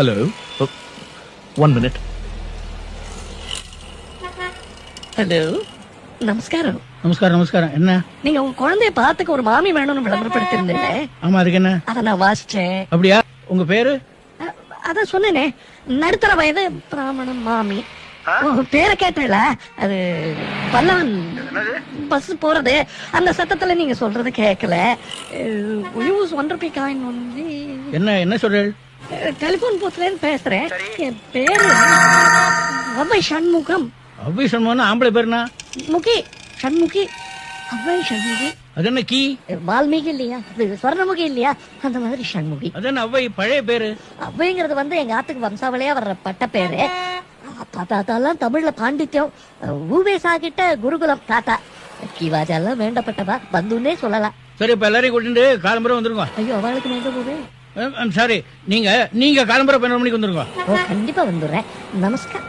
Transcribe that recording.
Hello one minute hello நமஸ்காரம் நமஸ்காரம் நமஸ்காரம் என்ன நீங்க உங்க குழந்தைய பாத்துக்க ஒரு மாமி வேணும்னு விளம்பரப்படுத்திருந்தீங்களே ஆமா அதுக்கு என்ன அத நான் வாசிச்சேன் அப்படியா உங்க பேரு அதான் சொன்னேனே நடுத்தர வயது பிராமணன் மாமி உங்க பேரை கேட்டல அது பல்லவன் பஸ் போறது அந்த சத்தத்துல நீங்க சொல்றது கேட்கல use one rupee coin only என்ன என்ன சொல்றேன் டெலிபோன் பூத்துல இருந்து பேசுறேன். என் பேரு அவ்வை சண்முகம். அவ்வை சொன்னோன்னா ஆம்பளை பேருனா? முகி சண்முகி. அவ்வை சண்முகி. அது என்ன கீ? வால்மீகி இல்லையா? இது ஸ்வர்ணமுகி இல்லையா? அந்த மாதிரி சண்முகி. அது அவ்வை பழைய பேரு? அவ்வைங்கிறது வந்து எங்க ஆத்துக்கு வம்சாவளியா வர்ற பட்ட பேரு. அப்பா தாத்தாலாம் தமிழ்ல பாண்டித்யம். ஊவேசா கிட்ட குருகுலம். தாத்தா கிவாஜெல்லாம் வேண்டப்பட்டவா? பந்துன்னே சொல்லலாம். சரி இப்ப எல்லாரையும் கூட்டிட்டு காலம்பரம் வந்துருங்க. ஐயோ அவளுக்கு எங்க போவேன் சாரி நீங்க நீங்க கிளம்புற பன்னெண்டு மணிக்கு வந்துருங்க. ஓ கண்டிப்பா வந்துடுறேன். நமஸ்கார்.